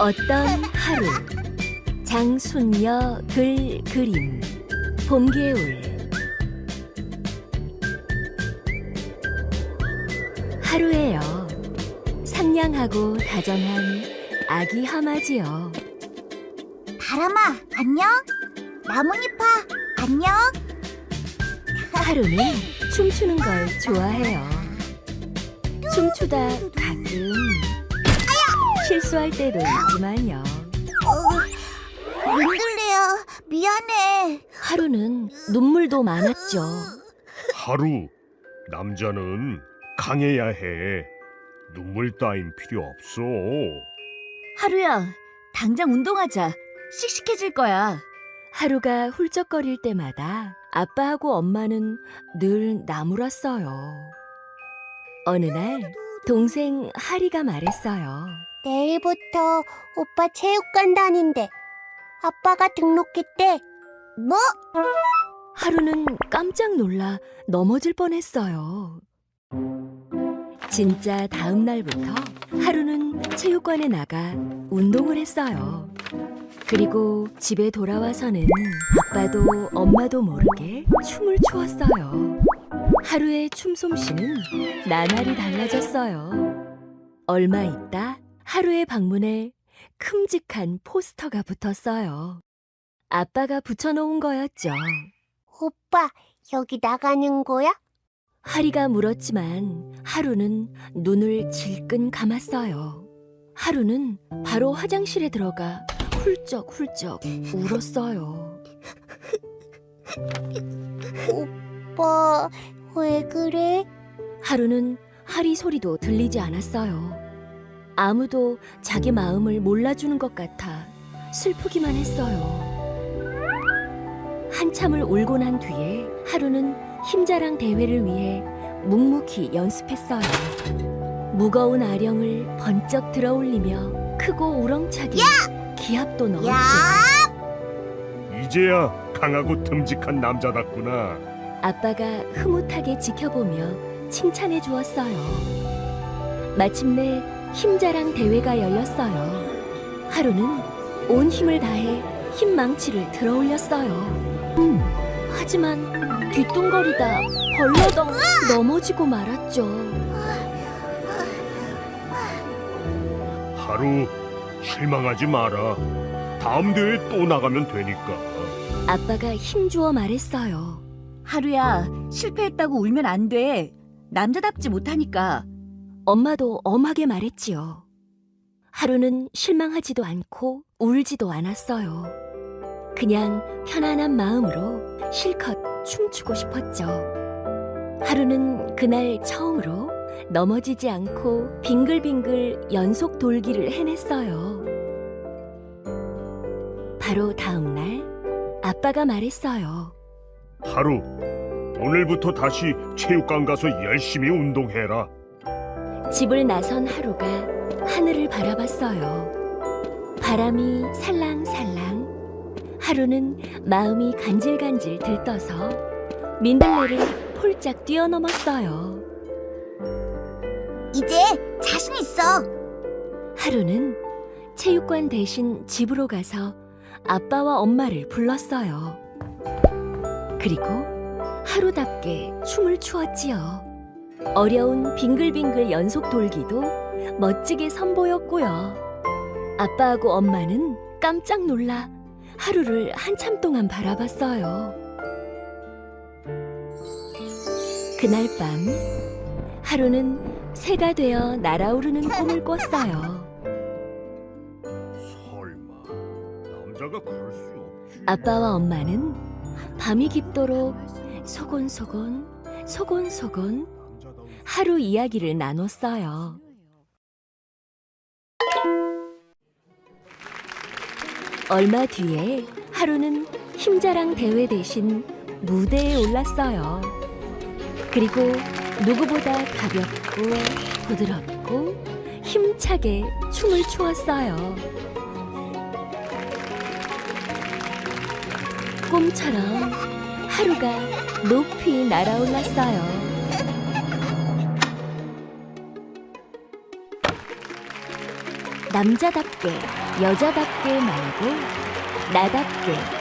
어떤 하루? 장순여 글 그림. 봄개울. 하루에요. 상냥하고 다정한 아기 하마지요. 바람아, 안녕? 나뭇잎아, 안녕? 하루는 춤추는 걸 좋아해요. 춤추다 가끔 실수할 때도 있지만요 어, 흔들려요. 미안해. 하루는 눈물도 많았죠 하루 남자는 강해야 해. 눈물 따윈 필요 없어. 하루야, 당장 운동하자. 씩씩해질 거야. 하루가 훌쩍거릴 때마다 아빠하고 엄마는 늘 나무랐어요. 어느 날 동생 하리가 말했어요. 내일부터 오빠 체육관 다닌대. 아빠가 등록했대. 뭐? 하루는 깜짝 놀라 넘어질 뻔했어요. 진짜 다음 날부터 하루는 체육관에 나가 운동을 했어요. 그리고 집에 돌아와서는 아빠도 엄마도 모르게 춤을 추었어요. 하루의 춤 솜씨는 나날이 달라졌어요. 얼마 있다 하루의 방문에 큼직한 포스터가 붙었어요. 아빠가 붙여놓은 거였죠. 오빠, 여기 나가는 거야? 하리가 물었지만 하루는 눈을 질끈 감았어요. 하루는 바로 화장실에 들어가 훌쩍훌쩍 울었어요. 오빠, 왜 그래? 하루는 하리 소리도 들리지 않았어요. 아무도 자기 마음을 몰라주는 것 같아 슬프기만 했어요. 한참을 울고 난 뒤에 하루는 힘자랑 대회를 위해 묵묵히 연습했어요. 무거운 아령을 번쩍 들어올리며 크고 우렁차게 기합도 넣었죠. 야! 이제야 강하고 듬직한 남자답구나. 아빠가 흐뭇하게 지켜보며 칭찬해 주었어요. 마침내 힘자랑 대회가 열렸어요. 하루는 온 힘을 다해 힘 망치를 들어 올렸어요. 음, 하지만 뒤뚱거리다 벌러덩 넘어지고 말았죠. 하루 실망하지 마라. 다음 대회 또 나가면 되니까. 아빠가 힘주어 말했어요. 하루야, 실패했다고 울면 안 돼. 남자답지 못하니까. 엄마도 엄하게 말했지요. 하루는 실망하지도 않고 울지도 않았어요. 그냥 편안한 마음으로 실컷 춤추고 싶었죠. 하루는 그날 처음으로 넘어지지 않고 빙글빙글 연속 돌기를 해냈어요. 바로 다음 날 아빠가 말했어요. 하루 오늘부터 다시 체육관 가서 열심히 운동해라. 집을 나선 하루가 하늘을 바라봤어요. 바람이 살랑살랑. 하루는 마음이 간질간질 들떠서 민들레를 폴짝 뛰어넘었어요. 이제 자신 있어. 하루는 체육관 대신 집으로 가서 아빠와 엄마를 불렀어요. 그리고 하루답게 춤을 추었지요. 어려운 빙글빙글 연속 돌기도 멋지게 선보였고요. 아빠하고 엄마는 깜짝 놀라 하루를 한참 동안 바라봤어요. 그날 밤 하루는 새가 되어 날아오르는 꿈을 꿨어요. 설마 남자가 그럴 수 없지. 아빠와 엄마는 밤이 깊도록 소곤소곤 소곤소곤 하루 이야기를 나눴어요. 얼마 뒤에 하루는 힘자랑 대회 대신 무대에 올랐어요. 그리고 누구보다 가볍고 부드럽고 힘차게 춤을 추었어요. 꿈처럼 하루가 높이 날아올랐어요. 남자답게, 여자답게 말고 나답게,